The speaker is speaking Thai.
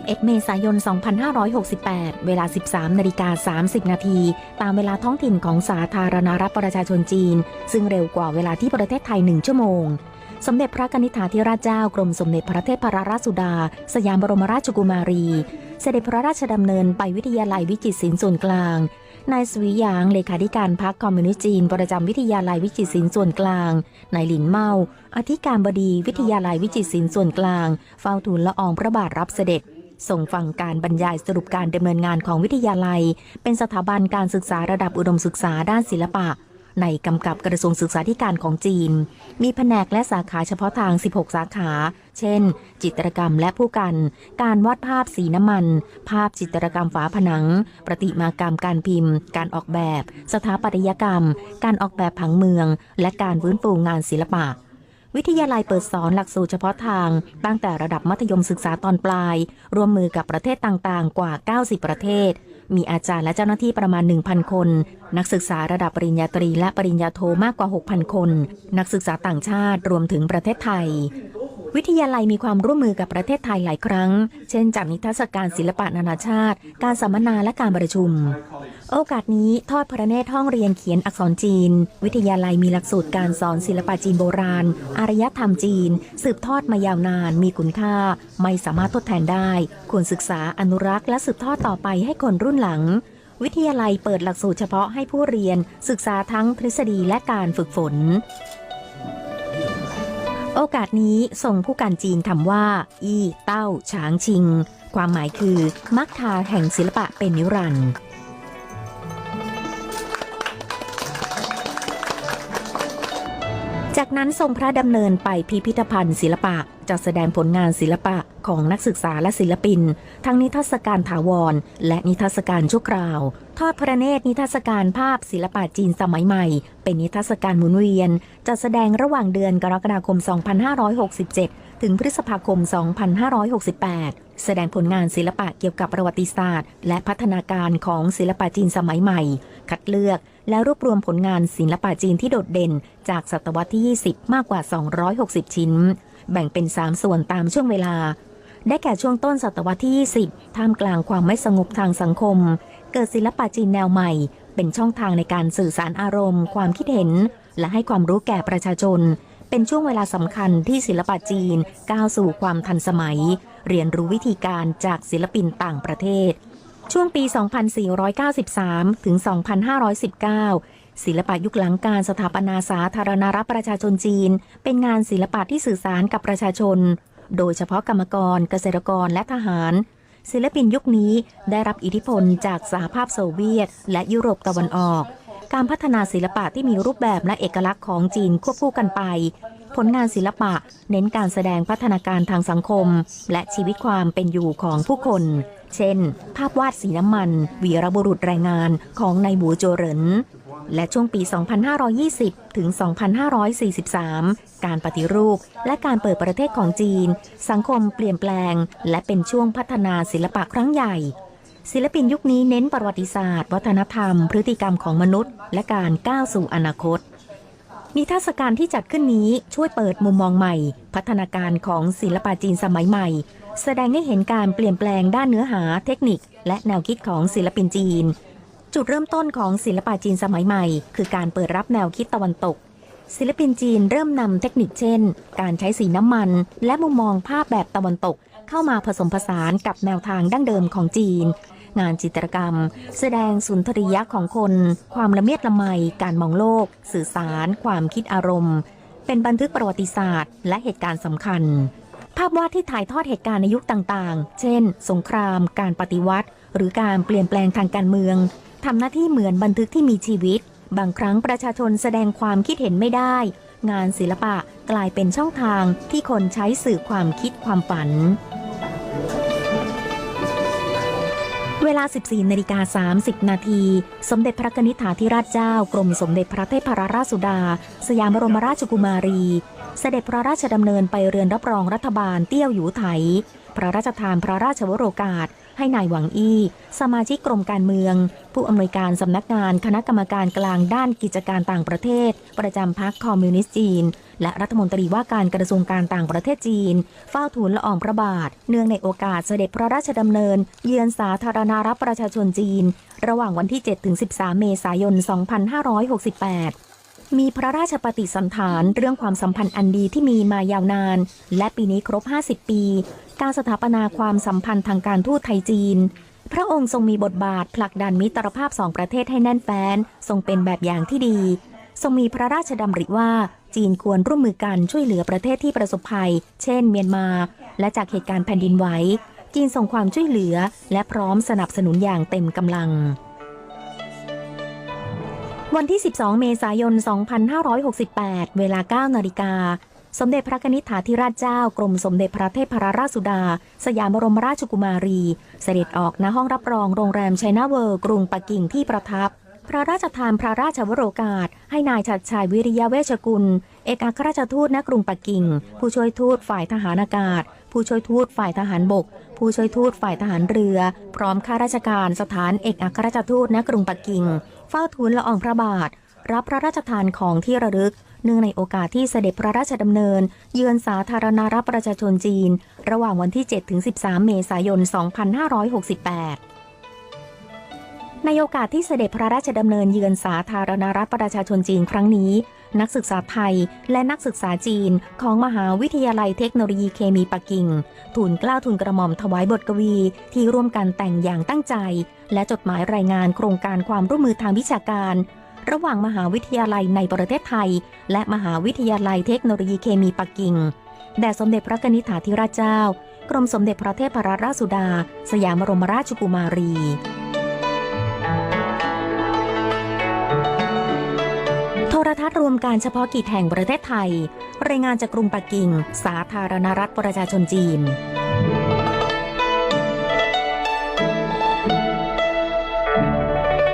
31เมษายน 2568 เวลา 13นาฬิกา30 นาที ตามเวลาท้องถิ่นของสาธารณรัฐประชาชนจีน ซึ่งเร็วกว่าเวลาที่ประเทศไทย 1 ชั่วโมง สมเด็จพระกนิษฐาธิราชเจ้ากรมสมเด็จพระเทพรราชสุดา สยามบรมราชกุมารี เสด็จพระราชดำเนินไปวิทยาลัยวิจิตรศิลป์ส่วนกลางนายสวีหยางเลขาธิการพรรคคอมมิวนิสต์จีน ประจำวิทยาลัยวิจิตรศิลป์ส่วนกลาง นายหลินเมา อธิการบดีวิทยาลัยวิจิตรศิลป์ส่วนกลาง เฝ้าทูลละอองพระบาทรับเสด็จ ส่งฟังการบรรยายสรุปการดำเนินงานของวิทยาลัย เป็นสถาบันการศึกษาระดับอุดมศึกษาด้านศิลปะ ในกำกับกระทรวงศึกษาธิการของจีน มีแผนกและสาขาเฉพาะทาง 16 สาขา เช่น จิตรกรรมและผู้กัน การวาดภาพสีน้ำมัน ภาพจิตรกรรมฝาผนัง ประติมากรรมการพิมพ์ การออกแบบ สถาปัตยกรรม การออกแบบผังเมือง และการฟื้นฟูงานศิลปะ วิทยาลัยเปิดสอนหลักสูตรเฉพาะทาง ตั้งแต่ระดับมัธยมศึกษาตอนปลาย ร่วมมือกับประเทศต่างๆ กว่า 90 ประเทศ มีอาจารย์และเจ้าหน้าที่ประมาณ 1,000 คน นักศึกษาระดับปริญญาตรีและปริญญาโทมากกว่า 6,000 คน นักศึกษาต่างชาติรวมถึงประเทศไทยวิทยาลัยมีความร่วมมือกับประเทศไทยหลายครั้ง เช่นจัดนิทรรศการศิลปะนานาชาติ การสัมมนาและการประชุม โอกาสนี้ทอดพระเนตรห้องเรียนเขียนอักษรจีน วิทยาลัยมีหลักสูตรการสอนศิลปะจีนโบราณ อารยธรรมจีน สืบทอดมายาวนาน มีคุณค่า ไม่สามารถทดแทนได้ ควรศึกษาอนุรักษ์และสืบทอดต่อไปให้คนรุ่นหลัง วิทยาลัยเปิดหลักสูตรเฉพาะให้ผู้เรียน ศึกษาทั้งทฤษฎีและการฝึกฝน โอกาสนี้ส่งผู้การจีนคำว่า อีเต้าฉางชิง ความหมายคือมักทาแห่งศิลปะเป็นนิรันดร์ จากนั้นทรงพระดำเนินไปพิพิธภัณฑ์ศิลปะจัดแสดงผลงานศิลปะของนักศึกษาและศิลปิน ทั้งนิทรรศการถาวร และนิทรรศการชั่วคราว ทอดพระเนตรนิทรรศการภาพศิลปะจีนสมัยใหม่ เป็นนิทรรศการหมุนเวียน จัดแสดงระหว่างเดือนกรกฎาคม 2567 ถึงพฤษภาคม 2568แสดงผลงานศิลปะเกี่ยวกับประวัติศาสตร์ และพัฒนาการของศิลปะจีนสมัยใหม่ คัดเลือก และรวบรวมผลงานศิลปะจีนที่โดดเด่น จากศตวรรษที่ 20 มากกว่า 260 ชิ้น แบ่งเป็น 3 ส่วนตามช่วงเวลา ได้แก่ช่วงต้นศตวรรษที่ 20 ท่ามกลางความไม่สงบทางสังคม เกิดศิลปะจีนแนวใหม่ เป็นช่องทางในการสื่อสารอารมณ์ ความคิดเห็น และให้ความรู้แก่ประชาชน เป็นช่วงเวลาสำคัญที่ศิลปะจีนก้าวสู่ความทันสมัย เรียนรู้วิธีการจากศิลปินต่างประเทศ ช่วงปี 2493 ถึง 2519 ศิลปะยุคหลังการสถาปนาสาธารณรัฐประชาชนจีน เป็นงานศิลปะที่สื่อสารกับประชาชน โดยเฉพาะกรรมกร เกษตรกรและทหาร ศิลปินยุคนี้ได้รับอิทธิพลจากสหภาพโซเวียต และยุโรปตะวันออก การพัฒนาศิลปะที่มีรูปแบบและเอกลักษณ์ของจีนควบคู่กันไป ผลงานศิลปะเน้นการแสดงพัฒนาการทางสังคม และชีวิตความเป็นอยู่ของผู้คน เช่น ภาพวาดสีน้ำมัน วีรบุรุษแรงงานของนายหมูโจเหรินและช่วงปี 2520 ถึง 2543 การปฏิรูปและการเปิดประเทศของจีน สังคมเปลี่ยนแปลง และเป็นช่วงพัฒนาศิลปะครั้งใหญ่ ศิลปินยุคนี้เน้นประวัติศาสตร์ วัฒนธรรม พฤติกรรมของมนุษย์ และการก้าวสู่อนาคต นิทรรศการที่จัดขึ้นนี้ช่วยเปิดมุมมองใหม่ พัฒนาการของศิลปะจีนสมัยใหม่ แสดงให้เห็นการเปลี่ยนแปลงด้านเนื้อหาเทคนิค และแนวคิดของศิลปินจีน จุดเริ่มต้นของศิลปะจีนสมัยใหม่ คือการเปิดรับแนวคิดตะวันตก ศิลปินจีนเริ่มนำเทคนิคเช่น การใช้สีน้ำมัน และมุมมองภาพแบบตะวันตก เข้ามาผสมผสานกับแนวทางดั้งเดิมของจีน งานจิตรกรรม แสดงสุนทรียะของคน ความละเมียดละไม การมองโลก สื่อสาร ความคิดอารมณ์ เป็นบันทึกประวัติศาสตร์ และเหตุการณ์สำคัญ ภาพวาดที่ถ่ายทอดเหตุการณ์ในยุคต่างๆ เช่น สงคราม การปฏิวัติ หรือการเปลี่ยนแปลงทางการเมืองทำหน้าที่เหมือนบันทึกที่มีชีวิต บางครั้งประชาชนแสดงความคิดเห็นไม่ได้ งานศิลปะกลายเป็นช่องทางที่คนใช้สื่อความคิดความฝัน วลา 14นาฬิกา30 นาที สมเด็จพระนิษฐาธิราชเจ้ากรมสมเด็จพระเทพรราชสุดา สยามบรมราชกุมารี เสด็จพระราชดำเนินไปเรือนรับรองรัฐบาลเตี้ยวหยูไถ พระราชทานพระราชวโรกาส ให้นายหวังอี้ สมาชิกกรมการเมือง ผู้อำนวยการสำนักงานคณะกรรมการกลางด้านกิจการต่างประเทศ ประจำพรรคคอมมิวนิสต์จีน และรัฐมนตรีว่าการกระทรวงการต่างประเทศจีน เฝ้าทูลละอองพระบาท เนื่องในโอกาสเสด็จพระราชดำเนิน เยือนสาธารณรัฐประชาชนจีน ระหว่างวันที่ 7-13 เมษายน 2568มีพระราชปฏิสันฐานเรื่องความสัมพันธ์อันดีที่มีมายาวนาน และปีนี้ครบ 50 ปี การสถาปนาความสัมพันธ์ทางการทูตไทยจีน พระองค์ทรงมีบทบาทผลักดันมิตรภาพสองประเทศให้แน่นแฟ้น ทรงเป็นแบบอย่างที่ดี ทรงมีพระราชดำริว่า จีนควรร่วมมือกันช่วยเหลือประเทศที่ประสบภัย เช่น เมียนมา และจากเหตุการณ์แผ่นดินไหว จีนส่งความช่วยเหลือ และพร้อมสนับสนุนอย่างเต็มกำลัง วันที่ 12 เมษายน 2568 เวลา 9 นาฬิกา สมเด็จพระนิษฐาธิราชเจ้ากรมสมเด็จพระเทพรราชสุดา สยามบรมราชกุมารี เสด็จออกณห้องรับรองโรงแรมไชน่าเวิร์กรุงปักกิ่งที่ประทับ พระราชทานพระราชวโรกาส ให้นายชัดชัยวิริยะเวชกุล เอกอัครราชทูตณกรุงปักกิ่ง ผู้ช่วยทูตฝ่ายทหารอากาศ ผู้ช่วยทูตฝ่ายทหารบก ผู้ช่วยทูตฝ่ายทหารเรือ พร้อมข้าราชการสถานเอกอัครราชทูตณกรุงปักกิ่ง เฝ้าทูลละอองพระบาท รับพระราชทานของที่ระลึกเนื่องในโอกาสที่เสด็จพระราชดำเนิน เยือนสาธารณรัฐประชาชนจีน ระหว่างวันที่ 7-13 เมษายน 2568 ในโอกาสที่เสด็จพระราชดำเนินเยือนสาธารณรัฐประชาชนจีนครั้งนี้ นักศึกษาไทยและนักศึกษาจีนของมหาวิทยาลัยเทคโนโลยีเคมีปักกิ่งทูลกล้าวทูลกระหม่อมถวายบทกวี ที่ร่วมกันแต่งอย่างตั้งใจ และจดหมายรายงานโครงการความร่วมมือทางวิชาการ ระหว่างมหาวิทยาลัยในประเทศไทย และมหาวิทยาลัยเทคโนโลยีเคมีปักกิ่งแด่สมเด็จพระนิษฐาธิราชเจ้า กรมสมเด็จพระเทพรราชสุดา สยามบรมราชกุมารี ทรทัศน์รวมการเฉพาะกิจแห่งประเทศไทย รายงานจากกรุงปักกิ่ง สาธารณรัฐประชาชนจีน